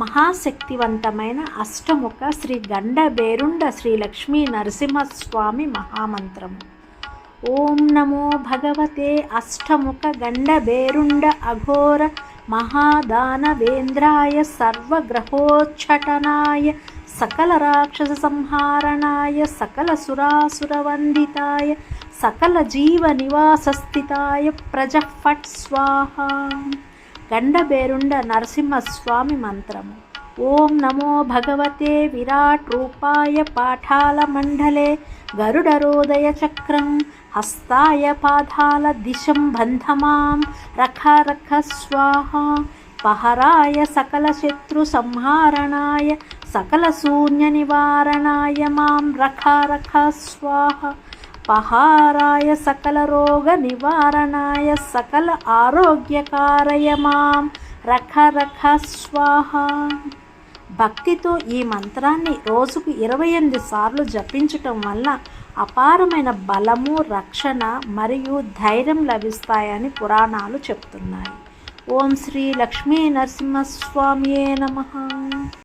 మహాశక్తివంతమైన అష్టముఖ శ్రీ గండబేరుండ శ్రీ లక్ష్మీ నరసింహస్వామి మహామంత్రము. ఓం నమో భగవతే అష్టముఖ గండబేరుండ అఘోర మహాదానవేంద్రాయ సర్వగ్రహోచ్చటనాయ సకల రాక్షస సంహారణాయ సకల సురాసురవందితాయ సకల జీవ నివాసస్థితాయ ప్రజఫట్ స్వాహ. గండబేరుండ నరసింహస్వామి మంత్రము. ఓం నమో భగవతే విరాట్ రూపాయ పాఠాల మండలే గరుడరోదయ చక్రం హస్తాయ పాదాల దిశం బంధమాం రఖ రఖ స్వాహ పహరాయ సకల శత్రు సంహారణాయ సకల శూన్య నివారణాయ మాం రఖ రఖ స్వాహ. పహారాయ సకల రోగ నివారణాయ సకల ఆరోగ్యకారయ మాం. రఖ రఖ స్వాహ. భక్తితో ఈ మంత్రాన్ని రోజుకు ఇరవై ఎనిమిది సార్లు జపించటం వల్ల అపారమైన బలము రక్షణ మరియు ధైర్యం లభిస్తాయని పురాణాలు చెప్తున్నాయి. ఓం శ్రీ లక్ష్మీ నరసింహస్వామియే నమ.